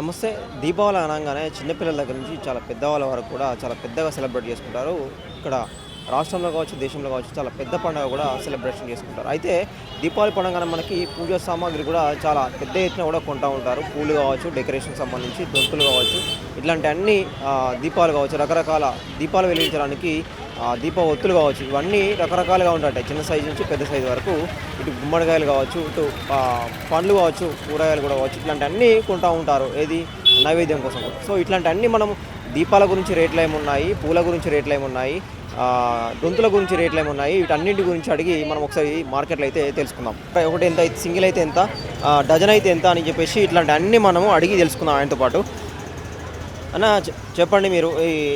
నమస్తే. దీపావళి అనగానే చిన్నపిల్లల దగ్గర నుంచి చాలా పెద్దవాళ్ళ వరకు కూడా చాలా పెద్దగా సెలబ్రేట్ చేసుకుంటారు. ఇక్కడ రాష్ట్రంలో కావచ్చు దేశంలో కావచ్చు చాలా పెద్ద పండుగ కూడా సెలబ్రేషన్ చేసుకుంటారు. అయితే దీపావళి పండుగ మనకి పూజా సామాగ్రి కూడా చాలా పెద్ద ఎత్తున కూడా కొంటూ ఉంటారు. పూలు కావచ్చు డెకరేషన్ సంబంధించి దొంతులు కావచ్చు ఇట్లాంటి అన్ని దీపాలు కావచ్చు రకరకాల దీపాలు వెలిగించడానికి దీప ఒత్తులు కావచ్చు ఇవన్నీ రకరకాలుగా ఉంటాయి చిన్న సైజు నుంచి పెద్ద సైజు వరకు ఇటు గుమ్మడికాయలు కావచ్చు ఇటు పండ్లు కావచ్చు కూరగాయలు కూడా కావచ్చు ఇట్లాంటి అన్నీ కొంటూ ఉంటారు. ఏది? నైవేద్యం కోసం. సో ఇట్లాంటి అన్నీ మనం దీపాల గురించి రేట్లు ఏమున్నాయి పూల గురించి రేట్లు ఏమున్నాయి ఆ, దొంతుల గురించి రేట్లు ఏమున్నాయి వీటన్నింటి గురించి అడిగి మనం ఒకసారి మార్కెట్లో అయితే తెలుసుకుందాం. ఒకటి ఎంత అయితే సింగిల్ అయితే ఎంత డజన్ అయితే ఎంత అని చెప్పేసి ఇట్లాంటి అన్నీ మనము అడిగి తెలుసుకుందాం ఆయనతో పాటు. అన్న చె- చెప్పండి మీరు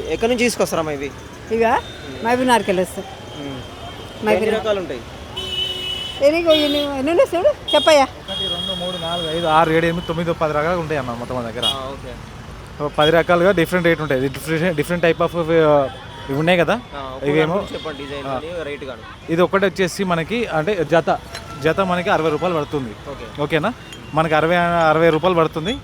ఎక్కడి నుంచి తీసుకొస్తారా ఇవి? ఇక మహబూబ్నగర్కి వెళ్ళొస్తాం. రకాలు ఉంటాయి? ఎన్ని చూడు? చెప్పయ్యా. రెండు మూడు నాలుగు ఐదు ఆరు ఏడు ఎనిమిది తొమ్మిది పది రకాలు ఉంటాయి అన్న మొత్తం మన దగ్గర. పది రకాలుగా డిఫరెంట్ రేట్ ఉంటాయి. డిఫరెంట్ డిఫరెంట్ టైప్ ఆఫ్ ఇవి ఉన్నాయి కదా? ఇవేమో ఇది ఒకటి వచ్చేసి మనకి అంటే జత జత మనకి అరవై రూపాయలు పడుతుంది. ఓకే. ఓకేనా? మనకి అరవై అరవై రూపాయలు పడుతుంది.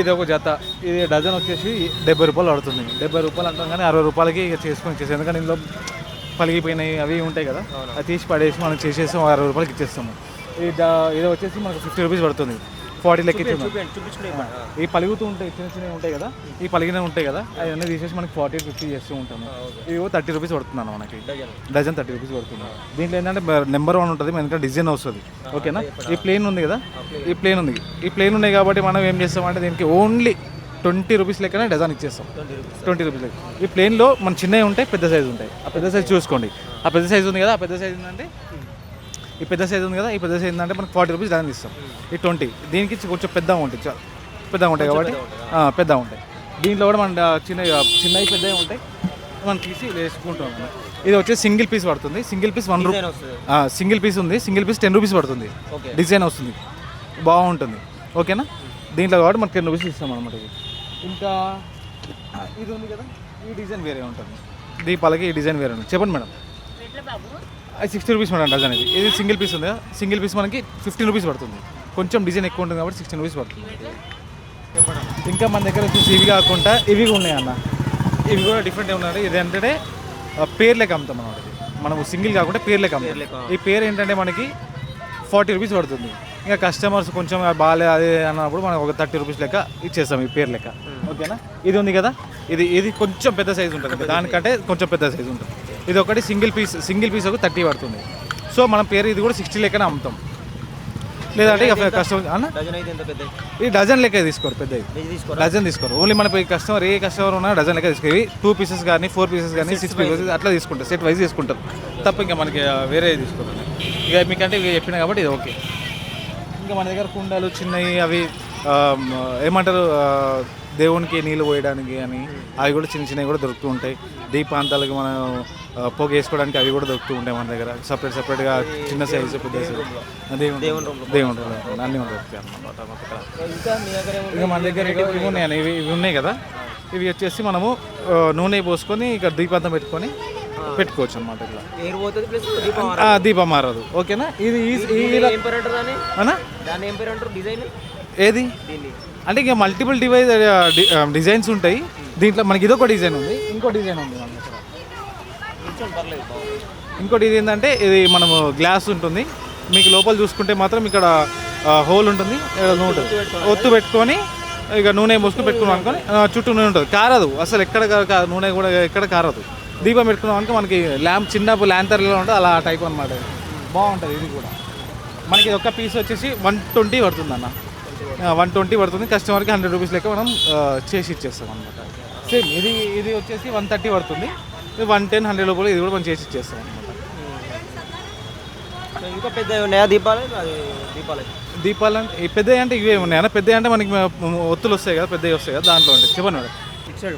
ఇది ఒక జత. ఇది డజన్ వచ్చేసి డెబ్బై రూపాయలు పడుతుంది. డెబ్బై రూపాయలు అంటాం కానీ అరవై రూపాయలకి ఇక చేసుకొని ఇచ్చేసి ఎందుకంటే ఇందులో పలిగిపోయినాయి అవి ఉంటాయి కదా. అది తీసి పడేసి మనం చేసేసి అరవై రూపాయలకి ఇచ్చేస్తాము. ఇది ఇది వచ్చేసి మనకు ఫిఫ్టీ రూపీస్ పడుతుంది. ఫార్టీ లెక్క ఈ పలుగుతూ ఉంటాయి చిన్న చిన్నవి ఉంటాయి కదా? ఈ పలిగినవి ఉంటాయి కదా? అవన్నీ తీసేసి మనకి ఫార్టీ ఫిఫ్టీ చేస్తూ ఉంటాము. ఇవి థర్టీ రూపీస్ పడుతుంది అన్న మనకి. డజన్. డజన్ థర్టీ రూపీస్ పడుతుంది. దీంట్లో ఏంటంటే నెంబర్ వన్ ఉంటుంది మనకి డిజైన్ వస్తుంది ఓకేనా? ఈ ప్లేన్ ఉంది కదా? ఈ ప్లేన్ ఉంది. ఈ ప్లేన్ ఉన్నాయి కాబట్టి మనం ఏం చేస్తామంటే దీనికి ఓన్లీ ట్వంటీ రూపీస్ లెక్కనే డజన్ ఇచ్చేస్తాం. ట్వంటీ రూపీస్ లెక్క. ఈ ప్లేన్లో మన చిన్నవి ఉంటాయి పెద్ద సైజు ఉంటాయి. ఆ పెద్ద సైజు చూసుకోండి. ఆ పెద్ద సైజు ఉంది కదా ఆ పెద్ద సైజు ఏంటంటే ఈ పెద్ద సైజు ఉంది కదా ఈ పెద్ద సైజు ఏంటంటే మనకి ఫార్టీ రూపీస్ డజన్ ఇస్తాం. ఈ ట్వంటీ దీనికి కొంచెం పెద్దగా ఉంటాయి చాలా. పెద్దగా ఉంటాయి కాబట్టి పెద్దగా ఉంటాయి దీంట్లో కూడా మన చిన్న చిన్నవి పెద్దవి ఉంటాయి. మనం తీసి వేసుకుంటాం. ఇది వచ్చేసి సింగిల్ పీస్ పడుతుంది. Single piece one rupee single piece ఉంది. సింగిల్ పీస్ టెన్ రూపీస్ పడుతుంది. డిజైన్ వస్తుంది. బాగుంటుంది. ఓకేనా? దీంట్లో కాబట్టి మనకి టెన్ రూపీస్ ఇస్తాం అనమాట ఇది. ఇంకా ఇది ఉంది కదా. ఈ డిజైన్ వేరే ఉంటుంది. దీపాలకి ఈ డిజైన్ వేరే ఉంటుంది. చెప్పండి madam. Sixty rupees madam dozen ఇది. ఇది సింగిల్ పీస్ ఉంది. కదా సింగిల్ పీస్ మనకి ఫిఫ్టీన్ రూపీస్ పడుతుంది. కొంచెం డిజైన్ ఎక్కువ ఉంటుంది కాబట్టి సిక్స్టీన్ రూపీస్ పడుతుంది. ఇంకా మన దగ్గర వచ్చేసి ఇవి కాకుండా ఇవి కూడా ఉన్నాయి అన్న. ఇవి కూడా డిఫరెంట్ ఉన్నాయి. ఇది ఏంటంటే పేర్లకి అమ్ముతాం అన్నమాట మనము సింగిల్ కాకుండా పేర్లకి అమ్ముతాం. ఈ పేరు ఏంటంటే మనకి ఫార్టీ రూపీస్ పడుతుంది. ఇంకా కస్టమర్స్ కొంచెం బాగాలే అదే అన్నప్పుడు మనం ఒక థర్టీ రూపీస్ లెక్క ఇచ్చేస్తాం ఈ పేరు లెక్క. ఓకేనా? ఇది ఉంది కదా? ఇది ఇది కొంచెం పెద్ద సైజు ఉంటుంది. దానికంటే కొంచెం పెద్ద సైజు ఉంటుంది. ఇది ఒకటి సింగిల్ పీస్ సింగిల్ పీస్ ఒక థర్టీ పడుతుంది. సో మనం పేరు ఇది కూడా సిక్స్టీ లెక్కనే అమ్ముతాం. లేదంటే ఇక కస్టమర్ అన్న? ఈ డజన్ లెక్క తీసుకోరు తీసుకోరా? డజన్ తీసుకోరు. ఓన్లీ మన కస్టమర్ ఏ కస్టమర్ ఉన్నా డజన్ లెక్క తీసుకోరు టూ పీసెస్ కానీ ఫోర్ పీసెస్ కానీ సిక్స్ పీసెస్ అట్లా తీసుకుంటారు. సెట్ వైజ్ తీసుకుంటారు. తప్ప ఇంకా మనకి వేరే తీసుకోరు. ఇక మీకంటే ఇవి చెప్పినా కాబట్టి ఇది ఓకే. ఇంకా మన దగ్గర కుండలు చిన్నవి అవి ఏమంటారు దేవునికి నీళ్ళు పోయడానికి అని అవి కూడా చిన్న చిన్నవి కూడా దొరుకుతూ ఉంటాయి. దీపాంతాలకు మనం పొగ వేసుకోవడానికి అవి కూడా దొరుకుతూ ఉంటాయి మన దగ్గర. సపరేట్ సపరేట్గా చిన్న సైజు పెద్ద దేవుని దేవుని అన్నీ దొరుకుతాయి అన్నమాట ఇంకా మన దగ్గర ఇవి ఉన్నాయని ఇవి ఇవి ఉన్నాయి కదా? ఇవి వచ్చేసి మనము నూనె పోసుకొని ఇక దీపంతం పెట్టుకొని పెట్టుకోవచ్చు అనమాట ఇట్లా. దీపం మారదు. ఓకేనా? ఇది ఏం పేరు అంటారు ఏది? అంటే ఇక మల్టిపుల్ డివైజ్ డిజైన్స్ ఉంటాయి. దీంట్లో మనకి ఇదొక డిజైన్ ఉంది. ఇంకో డిజైన్ ఉంది మన దగ్గర. పర్లేదు ఇంకోటి ఇది ఏంటంటే ఇది మనము గ్లాస్ ఉంటుంది. మీకు లోపల చూసుకుంటే మాత్రం ఇక్కడ హోల్ ఉంటుంది. నూనె ఒత్తు పెట్టుకొని ఇక నూనె పోసుకొని పెట్టుకున్నాం అనుకొని చుట్టూ నూనె ఉంటుంది. కారదు. అసలు ఎక్కడ నూనె కూడా ఎక్కడ కారదు. దీపం పెట్టుకున్నాం అనుకో మనకి ల్యాంప్ చిన్న ల్యాంతర్లో ఉంటుంది అలా టైప్ అనమాట బాగుంటుంది ఇది కూడా. మనకి ఇది ఒక్క పీస్ వచ్చేసి వన్ ట్వంటీ పడుతుంది అన్న వన్ ట్వంటీ పడుతుంది. కస్టమర్కి హండ్రెడ్ రూపీస్ లెక్క మనం చేసి ఇచ్చేస్తాం అనమాట సేమ్ ఇది ఇది వచ్చేసి వన్ థర్టీ పడుతుంది. వన్ టెన్ హండ్రెడ్ లోపల ఇది కూడా మనం చేసి ఇచ్చేస్తాం అనమాట ఇంకా పెద్ద ఉన్నాయా దీపాలు? అది దీపాలు. దీపాలు అంటే ఈ పెద్దవి అంటే ఇవే ఉన్నాయి? అన్న పెద్దవి అంటే మనకి ఒత్తులు వస్తాయి కదా పెద్దవి వస్తాయి కదా దాంట్లో ఉంటాయి. చెప్పండి మేడం. ఫిక్స్డ్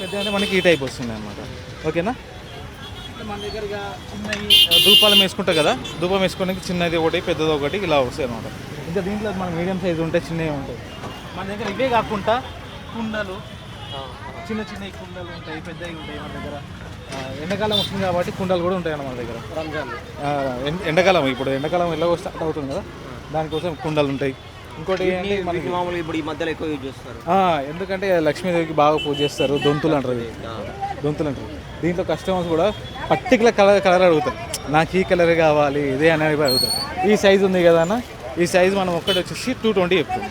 పెద్దవి అంటే మనకి ఈ టైప్ వస్తుంది అనమాట ఓకేనా? మన దగ్గర చిన్నవి ధూపాలం వేసుకుంటాం కదా ధూపం వేసుకోవడానికి చిన్నది ఒకటి పెద్దది ఒకటి ఇలా వస్తాయి అనమాట ఇంకా దీంట్లో మన మీడియం సైజు ఉంటాయి చిన్నవి ఉంటాయి. మన దగ్గర ఇవే కాకుండా కుండలు చిన్న చిన్న కుండలు ఉంటాయి పెద్దవి ఉంటాయి మన దగ్గర. ఎండాకాలం వస్తుంది కాబట్టి కుండలు కూడా ఉంటాయి మన దగ్గర. రంజాన్. ఆ, ఎం- ఎండాకాలం ఇప్పుడు ఎండాకాలం ఎలాగో స్టార్ట్ అవుతుంది కదా దానికోసం కుండలు ఉంటాయి. ఇంకోటి మామూలుగా ఇప్పుడు ఈ మధ్యలో ఎక్కువ యూజ్ చేస్తారు. ఎందుకంటే లక్ష్మీదేవికి బాగా పూజ చేస్తారు దొంతులు అంటారు. దొంతులు అంటారు. దీంట్లో కస్టమర్స్ కూడా పర్టికులర్ కలర్ కలర్ అడుగుతారు. నాకు ఈ కలర్ కావాలి ఇదే అనేది అడుగుతారు. ఈ సైజ్ ఉంది కదా అన్న ఈ సైజ్ మనం ఒక్కటి వచ్చేసి టూ ట్వంటీ చెప్తాం.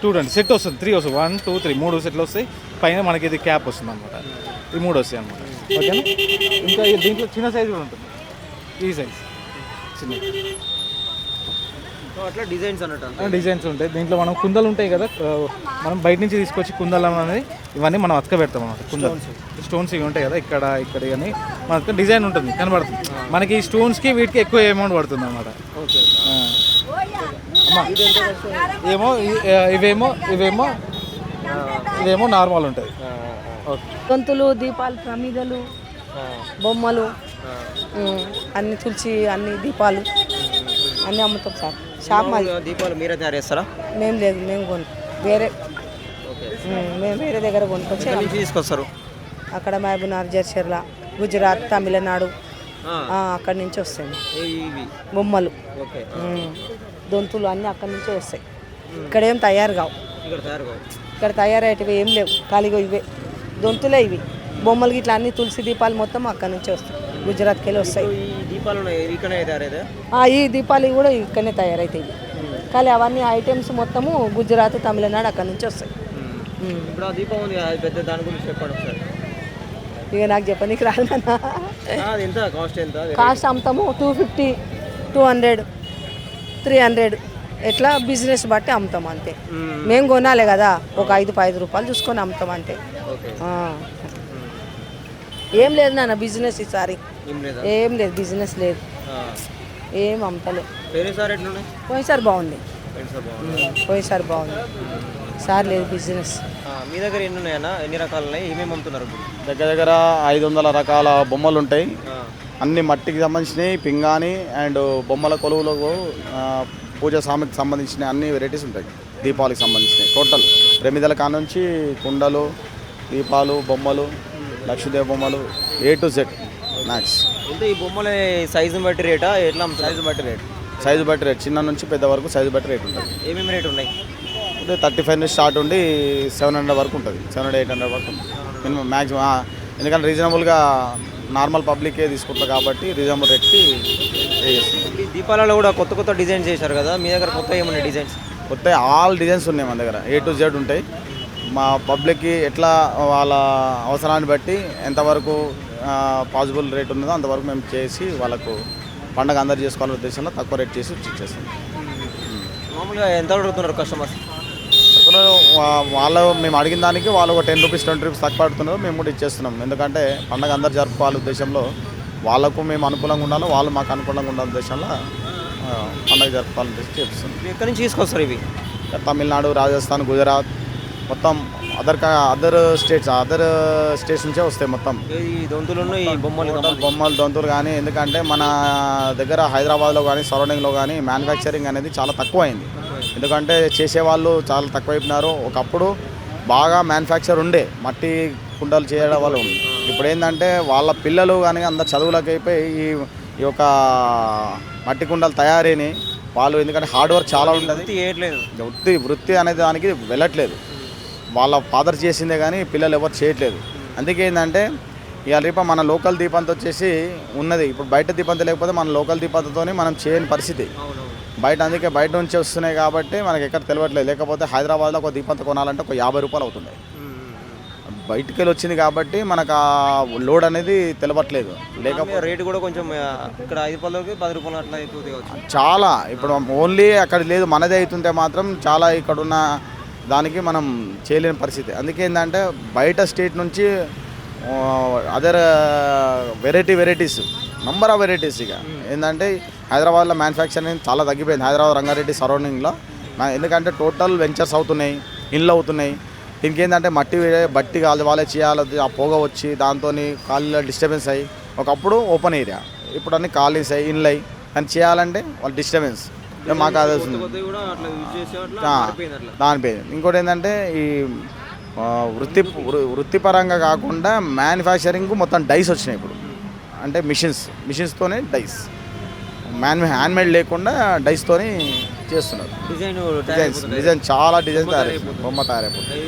టూ ట్వంటీ సెట్ వస్తుంది. త్రీ వస్తుంది. వన్ టూ త్రీ మూడు సెట్లు వస్తాయి. పైన మనకి ఇది క్యాప్ వస్తుంది అనమాట ఈ మూడు వస్తాయి అనమాట ఓకేనా ఇంకా దీంట్లో చిన్న సైజ్ కూడా ఉంటుంది. ఈ సైజ్ చిన్న అట్లా డిజైన్స్ అన్నట్టు డిజైన్స్ ఉంటాయి. దీంట్లో మనం కుందలు ఉంటాయి కదా. మనం బయట నుంచి తీసుకొచ్చి కుందలు అనేది ఇవన్నీ మనం అతక పెడతాం అన్నమాట. కుందలు. స్టోన్స్ ఇవి ఉంటాయి కదా. ఇక్కడ ఇక్కడ కానీ మనకు డిజైన్ ఉంటుంది. కనబడుతుంది. మనకి ఈ స్టోన్స్కి వీటికి ఎక్కువ అమౌంట్ పడుతుంది అనమాట ఓకే ఏమో ఇవేమో ఇవేమో ఇవేమో నార్మల్ ఉంటుంది ఓకే. గొంతులు దీపాలు ప్రమిదలు బొమ్మలు అన్ని తులసి అన్ని దీపాలు అన్నీ అమ్ముతాం సార్. షాప్ మాది. దీపాలు మీరే తయారు చేస్తారా? మేము లేదు మేము కొను వేరే మేము వేరే దగ్గర కొనుక్కొచ్చి తీసుకొస్తారు? అక్కడ మహబూబ్నగర్ జర్చర్ల గుజరాత్ తమిళనాడు. అక్కడి నుంచి వస్తాయి. బొమ్మలు. దొంతులు అన్నీ అక్కడి నుంచే వస్తాయి. ఇక్కడ ఏం తయారు కావు. ఇక్కడ తయారయ్యేటివి ఏం లేవు. ఖాళీగా ఇవే. దొంతులే ఇవి. బొమ్మలు గిట్లా అన్ని తులసి దీపాలు మొత్తం అక్కడి నుంచి వస్తాయి. గుజరాత్కి వెళ్ళి వస్తాయి ఈ దీపాలు కూడా ఇక్కడనే తయారవుతాయి కానీ అవన్నీ ఐటమ్స్ మొత్తము గుజరాత్ తమిళనాడు అక్కడ నుంచి వస్తాయి. ఇప్పుడు దీపం ఉంది పెద్ద దాని గురించి చెప్పండి ఒకసారి. ఇక నాకు చెప్పనీకి రాదు కాస్ట్ అమ్ముతాము two fifty two hundred three hundred ఎట్లా బిజినెస్ బట్టి అమ్ముతాం అంతే. మ్మ్. కొనాలి కదా ఒక ఐదు పది రూపాయలు చూసుకొని అమ్ముతాం అంతే. ఏం లేదు నాన్న బిజినెస్ ఈసారి. ఏం లేదా? బిజినెస్ లేదు. ఏం ఎట్లున్నాయి? పోయినసారి బాగుంది. ఏంటి సార్ బాగుంది పోయినసారి బాగుంది. సార్ లేదు బిజినెస్ మీ దగ్గర ఎన్ని ఉన్నాయన్నా ఎన్ని రకాలు ఉన్నాయి ఏమేమి అమ్ముతున్నారు దగ్గర దగ్గర ఐదు వందల రకాల బొమ్మలు ఉంటాయి అన్ని మట్టికి సంబంధించినవి పింగాణి అండ్ బొమ్మల కొలువులకు పూజ సామాగ్రికి సంబంధించిన అన్ని వెరైటీస్ ఉంటాయి. దీపావళికి సంబంధించినవి టోటల్ ప్రమిదల కానుంచి కుండలు దీపాలు బొమ్మలు లక్ష్మీదేవి బొమ్మలు ఏ టు జెడ్ మ్యాక్స్ ఎంత ఈ బొమ్మల సైజుని బట్టి రేటా? ఎట్లా సైజు బట్టి రేట్. సైజు బట్టి రేట్. చిన్న నుంచి పెద్ద వరకు సైజు బట్టి రేట్ ఉంటుంది. ఏమేమి రేట్ ఉన్నాయి? అంటే థర్టీ ఫైవ్ నుంచి స్టార్ట్ ఉండి సెవెన్ హండ్రెడ్ వరకు ఉంటుంది. సెవెన్ హండ్రెడ్ ఎయిట్ హండ్రెడ్ వరకు మినిమం మ్యాక్సిమం ఎందుకంటే రీజనబుల్గా నార్మల్ పబ్లికే తీసుకుంటారు కాబట్టి రీజనబుల్ రేట్కి ఈ దీపాలలో కూడా కొత్త కొత్త డిజైన్స్ చేశారు కదా మీ దగ్గర కొత్త ఏమున్నాయి డిజైన్స్? కొత్త ఆల్ డిజైన్స్ ఉన్నాయి మన దగ్గర ఏ టు జెడ్ ఉంటాయి. మా పబ్లిక్కి ఎట్లా వాళ్ళ అవసరాన్ని బట్టి ఎంతవరకు పాసిబుల్ రేట్ ఉన్నదో అంతవరకు మేము చేసి వాళ్ళకు పండగ అందరు చేసుకోవాలనే ఉద్దేశంలో తక్కువ రేట్ చేసి ఇచ్చేస్తాం మామూలుగా ఎంత అడుగుతున్నారు కస్టమర్స్? వా- వాళ్ళ మేము అడిగిన దానికి వాళ్ళు ఒక టెన్ రూపీస్ ట్వంటీ రూపీస్ తక్కువ పడుతున్నారు మేము కూడా ఇచ్చేస్తున్నాం. ఎందుకంటే పండగ అందరు జరుపుకోవాలి ఉద్దేశంలో. వాళ్ళకు మేము అనుకూలంగా ఉండాలి వాళ్ళు మాకు అనుకూలంగా ఉండాలి ఉద్దేశంలో పండగ జరుపుకోవాలని మీరు ఎక్కడి నుంచి తీసుకొస్తారు ఇవి? తమిళనాడు రాజస్థాన్ గుజరాత్ మొత్తం other other states other states నుంచే వస్తాయి మొత్తం. ఈ దొంతులను ఈ బొమ్మలు బొమ్మలు దొంతులు కానీ ఎందుకంటే మన దగ్గర హైదరాబాద్లో కానీ సరౌండింగ్లో కానీ మ్యానుఫ్యాక్చరింగ్ అనేది చాలా తక్కువ అయింది ఎందుకంటే చేసేవాళ్ళు చాలా తక్కువైపోయినారు. ఒకప్పుడు బాగా మ్యానుఫ్యాక్చర్ ఉండే మట్టి కుండలు చేయడం వల్ల ఉంది ఇప్పుడు ఏంటంటే వాళ్ళ పిల్లలు కానీ అందరు చదువులకు అయిపోయి ఈ ఈ యొక్క మట్టి కుండలు తయారైనవి వాళ్ళు ఎందుకంటే హార్డ్ వర్క్ చాలా ఉంటుంది వృత్తి చేయట్లేదు. వృత్తి వృత్తి అనే దానికి వెళ్ళట్లేదు. వాళ్ళ ఫాదర్ చేసిందే కానీ పిల్లలు ఎవరు చేయట్లేదు. అందుకే ఏంటంటే ఇవాళ రేపు మన లోకల్ దీపంతో వచ్చేసి ఉన్నది. ఇప్పుడు బయట దీపంతో లేకపోతే మన లోకల్ దీపంతోనే మనం చేయని పరిస్థితి. బయట అందుకే బయట నుంచి వస్తున్నాయి కాబట్టి మనకి ఎక్కడ తెలియట్లేదు. లేకపోతే హైదరాబాద్లో ఒక దీపంత కొనాలంటే ఒక యాభై రూపాయలు అవుతుంది. బయటికి వెళ్ళి వచ్చింది కాబట్టి మనకు ఆ లోడ్ అనేది తెలవట్లేదు. లేకపోతే రేటు కూడా కొంచెం ఇక్కడ ఐదు రూపాయలకి పది రూపాయలు అట్లా అయిపోతుంది కావచ్చు. చాలా. ఇప్పుడు ఓన్లీ అక్కడ లేదు మనదే అవుతుంటే మాత్రం చాలా ఇక్కడ ఉన్న దానికి మనం చేయలేని పరిస్థితి. అందుకే ఏంటంటే బయట స్టేట్ నుంచి other variety varieties number of varieties ఇక. ఏంటంటే హైదరాబాద్లో మ్యానుఫ్యాక్చరింగ్ చాలా తగ్గిపోయింది. హైదరాబాద్ రంగారెడ్డి సరౌండింగ్లో ఎందుకంటే టోటల్ వెంచర్స్ అవుతున్నాయి ఇండ్లు అవుతున్నాయి. దీనికి ఏంటంటే మట్టి బట్టి కాదు వాళ్ళే చేయాలి ఆ పొగ వచ్చి దాంతో కాళ్ళ డిస్టర్బెన్స్ అయ్యి ఒకప్పుడు ఓపెన్ ఏరియా ఇప్పుడు అన్ని ఖాళీస్ అయ్యి ఇండ్లు అయ్యి కానీ చేయాలంటే వాళ్ళ డిస్టర్బెన్స్ మాకు అది వస్తుంది. కొత్తవి కూడా అట్లా యూజ్ చేసే అట్లా ఆ, మారిపోయింది అట్లా. దాని పేరు ఇంకోటి ఏంటంటే ఈ వృత్తి వృత్తిపరంగా కాకుండా మ్యానుఫ్యాక్చరింగ్ మొత్తం డైస్ వచ్చినాయి ఇప్పుడు. అంటే మిషన్స్ మిషన్స్తోనే డైస్ మ్యాన్ హ్యాండ్మేడ్ లేకుండా డైస్తోని చేస్తున్నారు. డిజైన్ డిజైన్స్ డిజైన్ చాలా డిజైన్ తయారైపోతుంది. బొమ్మ తయారైపోతుంది.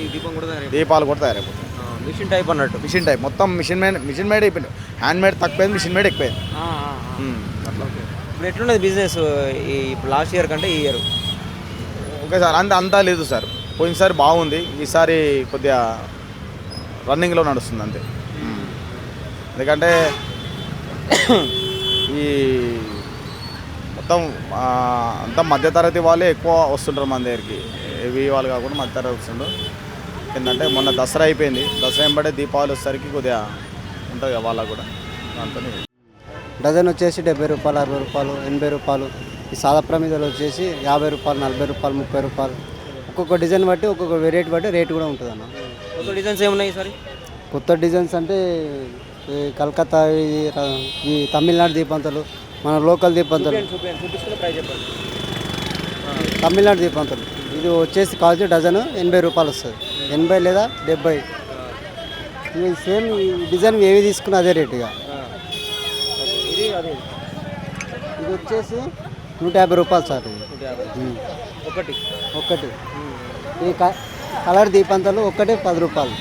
దీపాలు కూడా తయారైపోతుంది. మిషన్ టైప్ అన్నట్టు. Machine type. మొత్తం మిషన్ మేడ్ మిషన్ మేడ్ అయిపోయింది. హ్యాండ్ మేడ్ తక్కువైంది మిషన్ మేడ్ ఎక్కువైంది. అట్లా. ఇప్పుడు ఎట్లున్నది బిజినెస్ ఈ లాస్ట్ ఇయర్ కంటే ఈ ఇయర్ ఓకే సార్ అంత అంతా లేదు సార్. పోయినసారి బాగుంది. ఈసారి కొద్దిగా రన్నింగ్లో నడుస్తుంది అంతే. ఎందుకంటే ఈ మొత్తం అంతా మధ్యతరగతి వాళ్ళే ఎక్కువ వస్తుంటారు మన దగ్గరికి. ఏవి వాళ్ళు కాకుండా మధ్యతరగతి వస్తుండ్రు ఏంటంటే మొన్న దసరా అయిపోయింది. దసరా వెంబడే దీపావళి వచ్చేసరికి కొద్దిగా ఉంటుంది కదా వాళ్ళకు కూడా. దాంతో డజన్ వచ్చేసి డెబ్బై రూపాయలు అరవై రూపాయలు ఎనభై రూపాయలు. ఈ సాదా ప్రమిదలు వచ్చేసి యాభై రూపాయలు నలభై రూపాయలు ముప్పై రూపాయలు. ఒక్కొక్క డిజైన్ బట్టి ఒక్కొక్క వెరైటీ బట్టి రేట్ కూడా ఉంటుంది అన్న. కొత్త డిజైన్స్ ఏమున్నాయి సార్? కొత్త డిజైన్స్ అంటే ఈ కలకత్తా ఈ తమిళనాడు దీపంతలు మన లోకల్ దీపంతలు తమిళనాడు దీపంతలు ఇది వచ్చేసి కాస్ట్ డజన్ ఎనభై రూపాయలు వస్తుంది. ఎనభై లేదా డెబ్బై. ఇవి సేమ్ డిజైన్ ఏవి తీసుకున్నా అదే రేట్ ఇక. ఇది వచ్చేసి నూట యాభై రూపాయలు సార్ ఇది. ఒకటి. ఒక్కటి ఈ కలర్ దీపంతలు ఒక్కటే పది రూపాయలు.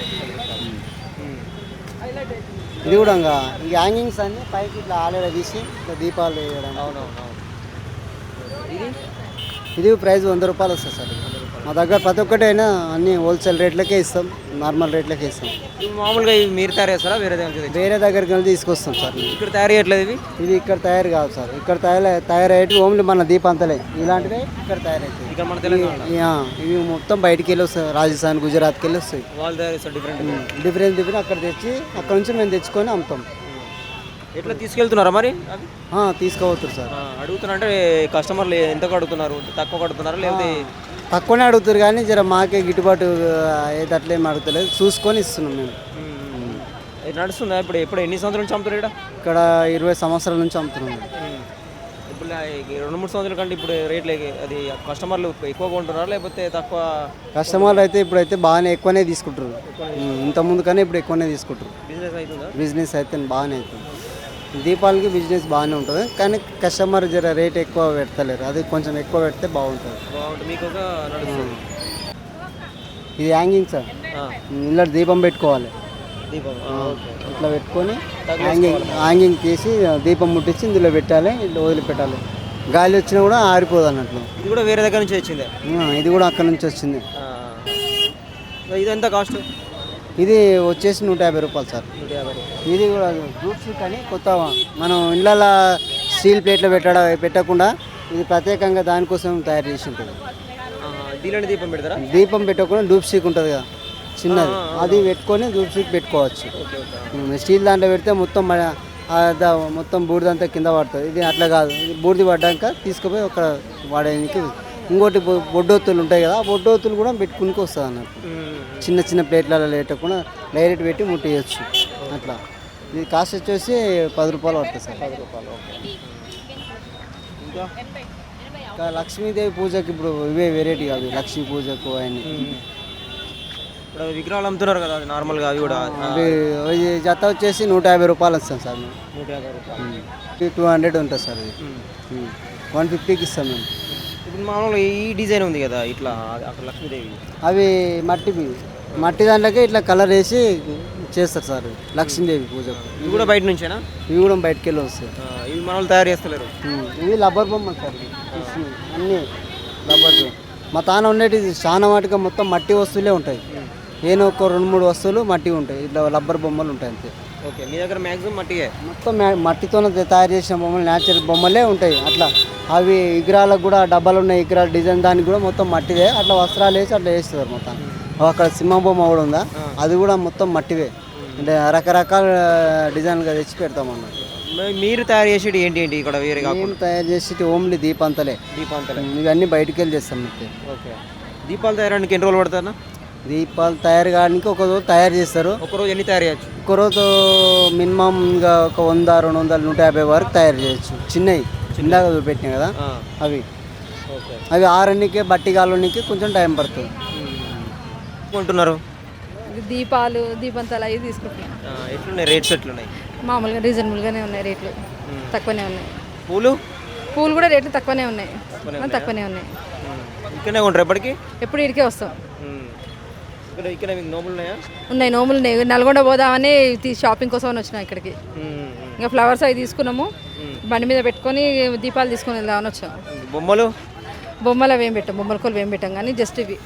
ఇది కూడా ఇంకా హ్యాంగింగ్స్ అన్ని పైకి ఇట్లా ఆలేడ తీసి ఇట్లా దీపాలు వేయడం. ఇది ఇది ప్రైస్ వంద రూపాయలు వస్తుంది సార్. మా దగ్గర ప్రతి ఒక్కటి అయినా అన్ని హోల్సేల్ రేట్లకే ఇస్తాం నార్మల్ రేట్లకే ఇస్తాం. మామూలుగా ఇవి మీరు తయారు చేస్తారా? వేరే దగ్గర వేరే దగ్గరికి వెళ్ళి తీసుకొస్తాం సార్. ఇక్కడ తయారు చేయట్లేదు ఇవి? ఇది ఇక్కడ తయారు కాదు సార్. ఇక్కడ తయారు తయారయ్యేవి ఓన్లీ మన దీపంతలే. ఇలాంటివే ఇక్కడ తయారవుతాయి ఇక్కడ మన తెలంగాణ ఇవి- మొత్తం బయటికి వెళ్ళి వస్తాయి. రాజస్థాన్ గుజరాత్కి వెళ్ళి వస్తాయి. వాళ్ళు తయారు చేస్తారు డిఫరెంట్ డిఫరెంట్ డిఫరెంట్ అక్కడ తెచ్చి అక్కడ నుంచి మేము తెచ్చుకొని అమ్ముతాం. ఎట్లా తీసుకెళ్తున్నారా మరి తీసుకోవచ్చు సార్. అడుగుతున్నా అంటే కస్టమర్లు ఎంత అడుగుతున్నారు తక్కువ అడుగుతున్నారా లేకపోతే తక్కువనే అడుగుతారు కానీ జర మాకే గిట్టుబాటు అయ్యేటట్లేం అడుగుతలేదు. చూసుకొని ఇస్తున్నాం మేము. నడుస్తుందా? ఇప్పుడు ఎప్పుడు ఎన్ని సంవత్సరాల నుంచి అమ్ముతారు ఇక్కడ? ఇక్కడ ఇరవై సంవత్సరాల నుంచి అమ్ముతున్నాం ఇప్పుడు రెండు మూడు సంవత్సరాల కంటే ఇప్పుడు రేట్లు అది కస్టమర్లు ఎక్కువగా కొంటున్నారా లేకపోతే తక్కువ కస్టమర్లు అయితే ఇప్పుడైతే బాగానే ఎక్కువనే తీసుకుంటారు ఇంత ముందు కానీ ఇప్పుడు ఎక్కువనే తీసుకుంటారు బిజినెస్ అవుతుందా? బిజినెస్ అయితే బాగానే అవుతుంది. దీపాలకి బిజినెస్ బాగానే ఉంటుంది. కానీ కస్టమర్ జర రేట్ ఎక్కువ పెడతలేరు. అది కొంచెం ఎక్కువ పెడితే బాగుంటుంది. బాగుంటుంది. మీకు ఒక నడుస్తుంది ఇది హ్యాంగింగ్ సార్ ఆ, ఇలా దీపం పెట్టుకోవాలి. దీపం. ఆ, ఓకే. ఇట్లా పెట్టుకొని హ్యాంగింగ్ హ్యాంగింగ్ తీసి దీపం ముట్టించి ఇందులో పెట్టాలి. ఇట్లా వదిలిపెట్టాలి. గాలి వచ్చినా కూడా ఆరిపోదు అన్నట్లు. ఇది కూడా వేరే దగ్గర నుంచి వచ్చిందే? ఆ, ఇది కూడా అక్కడ నుంచి వచ్చింది. ఆ. ఇది ఎంత కాస్ట్ ఇది వచ్చేసి నూట యాభై రూపాయలు సార్. నూట యాభై. ఇది కూడా షీట్ అని కొత్త మనం ఇళ్ళలో స్టీల్ ప్లేట్లో పెట్టడ పెట్టకుండా ఇది ప్రత్యేకంగా దానికోసం తయారు చేసి ఉంటుంది. దీనిలోనే దీపం పెడతారా? దీపం పెట్టకుండా డూప్ స్టిక్ ఉంటుంది కదా చిన్నది. అది పెట్టుకొని డూప్ స్టిక్ పెట్టుకోవచ్చు. స్టీల్ దాంట్లో పెడితే మొత్తం మొత్తం బూడిదంతా కింద పడుతుంది. ఇది అట్లా కాదు. బూడిది పడ్డాక తీసుకుపోయి ఒక వాడడానికి ఇంకోటి బొడ్డొత్తులు ఉంటాయి కదా ఆ బొడ్డొత్తులు కూడా పెట్టుకునికి వస్తుంది అన్నట్టు. చిన్న చిన్న ప్లేట్లలో లేటకుండా డైరెక్ట్ పెట్టి ముట్టేయచ్చు. అట్లా. ఇది కాస్ట్ వచ్చేసి పది రూపాయలు పడుతుంది సార్. పది రూపాయలు ఇంకా? ఇంకా లక్ష్మీదేవి పూజకి ఇప్పుడు ఇవే వెరైటీ కాదు లక్ష్మీ పూజకు అవన్నీ. ఇప్పుడు అవి విగ్రహాలు అమ్ముతున్నారు కదా అది నార్మల్గా అవి కూడా. ఈ జత వచ్చేసి నూట యాభై రూపాయలు వస్తాం సార్ మేము. నూట యాభై రూపాయలు. టూ హండ్రెడ్ ఉంటుంది సార్ ఇది. వన్ ఫిఫ్టీకి ఇస్తాం మేము. ఇప్పుడు మామూలుగా ఈ డిజైన్ ఉంది కదా ఇట్లా అక్కడ లక్ష్మీదేవి. అవి మట్టివి మట్టి దాంట్లోకి ఇట్లా కలర్ వేసి చేస్తారు సార్ లక్ష్మీదేవి పూజకు ఇవి కూడా బయట నుంచేనా? ఇవి కూడా బయటకు వెళ్ళి వస్తాయి. ఇవి మన వాళ్ళు తయారు చేస్తలేరు? ఉమ్, ఇవి లబ్బర్ బొమ్మలు సార్ ఇవి. కృష్ణుడు. అన్నీ లబ్బర్ బొమ్మ. మా తాన ఉండేటి చాలా వాటిగా మొత్తం మట్టి వస్తువులే ఉంటాయి. ఏదో ఒక రెండు మూడు వస్తువులు మట్టి ఉంటాయి. ఇట్లా లబ్బర్ బొమ్మలు ఉంటాయి అంతే. ఓకే మీ దగ్గర మ్యాక్సిమం మట్టియే? మొత్తం మ్యా- మట్టితోనే తయారు చేసిన బొమ్మలు న్యాచురల్ బొమ్మలే ఉంటాయి. అట్లా అవి విగ్రహాలకు కూడా డబ్బాలు ఉన్నాయి విగ్రహాల డిజైన్ దానికి కూడా మొత్తం మట్టిదే. అట్లా వస్త్రాలు వేసి అట్లా వేస్తారు మొత్తం అక్కడ సింహ బొమ్మ కూడా ఉందా? అది కూడా మొత్తం మట్టివే. అంటే రకరకాల డిజైన్గా తెచ్చి పెడతాం అన్నట్టు మరి తయారు చేసేటి ఏంటి ఏంటి ఇక్కడ వేరే మేము తయారు చేసి ఓన్లీ దీపంతలే. దీపాంతలే. ఇవన్నీ బయటికి వెళ్ళి చేస్తాం మీకు ఓకే. దీపాలు తయారానికి ఎన్ని రోజులు పడుతుందా దీపాలు తయారు కావడానికి ఒక రోజు తయారు చేస్తారు. ఒకరోజు ఎన్ని తయారు చేయొచ్చు? ఒక రోజు మినిమంగా ఒక వంద రెండు వందలు నూట యాభై వరకు తయారు చేయొచ్చు. చిన్నవి. ఇందాక చూపెట్టినాయి కదా? అవి. అవి ఆరనికి బట్టి కాలనికి కొంచెం టైం పడుతుంది. కొంటున్నారు దీపాలు దీపంతలు అవి తీసుకుంటున్నాం. ఆ, ఎట్లున్నాయి రేట్స్ ఎట్లున్నాయి? మామూలుగా రీజనబుల్గానే ఉన్నాయి రేట్లు. తక్కువనే ఉన్నాయి. పూలు? పూలు కూడా రేట్లు తక్కువనే ఉన్నాయి. తక్కువనే ఉన్నాయి? ఇక్కడనే ఉంటారు ఎప్పటికీ? ఎప్పుడు ఇడికే వస్తాం. ఉమ్. ఇక్కడ ఇక్కడ మీకు నోములు ఉన్నాయా ఉన్నాయి నోములు ఉన్నాయి నల్గొండ పోదామని తీ- షాపింగ్ కోసం అని వచ్చినాం ఇక్కడికి. ఉమ్, ఉమ్. ఇంకా ఫ్లవర్స్ అవి తీసుకున్నాము. బండి మీద పెట్టుకొని దీపాలు తీసుకొని వెళ్దామని వచ్చాం. బొమ్మలు? బొమ్మలు అవి ఏం పెట్టాం. బొమ్మల కొలు ఏం పెట్టాం కానీ జస్ట్ ఇవి.